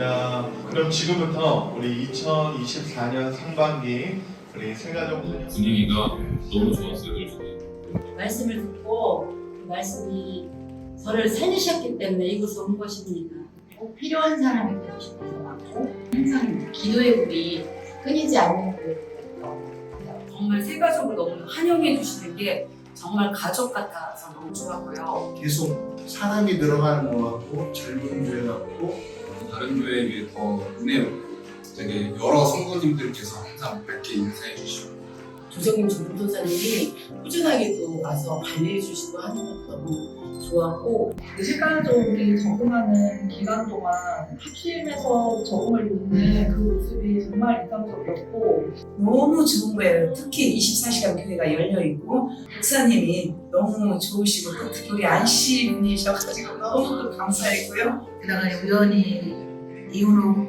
자, 그럼 지금부터 우리 2024년 상반기 우리 세가족 환영 분위기가 너무 좋았어요. 말씀을 듣고 그 말씀이 저를 살리셨기 때문에 이곳에 온 것입니다. 꼭 필요한 사람이 되고 싶어서 왔고 항상 기도의 불이 끊이지 않는 그 정말 새 가족을 너무 환영해 주시는 게 정말 가족 같아서 너무 좋았고요. 계속 사람이 늘어가는 것 같고 젊은 교회 같고 다른 교회에 비해 더 은혜롭고 되게 여러 성도님들께서 항상 밝게 인사해 주시고 조정님 전도사님이 꾸준하게 또 와서 관리해 주시고 하는 것도 너무 좋았고 실가족이 적응하는 기간 동안 합심해서 적응을 돕는 그 모습이 정말 인상적이었고 너무 좋은 거예요. 특히 24시간 교회가 열려 있고 목사님이 너무 좋으시고 또 특히 우리 안씨 분이셔가지고 너무 감사했고요. 그다가 우연히 이훈호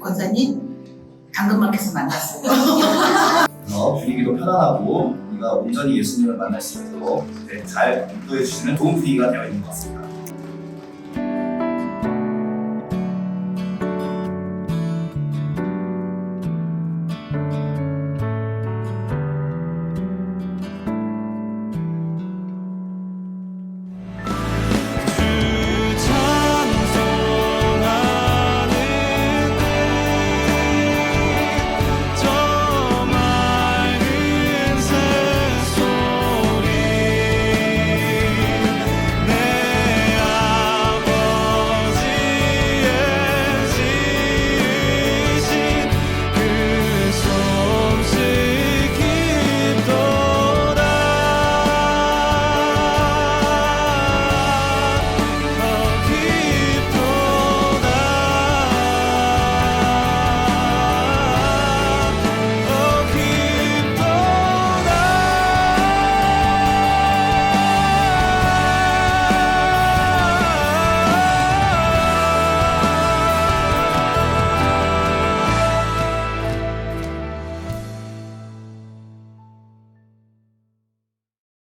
권사님 당근마켓에서 만났어요. 어, 분위기도 편안하고 우리가 온전히 예수님을 만날 수 있도록 네, 잘 인도해 주시는 좋은 분위기가 되어 있는 것 같습니다.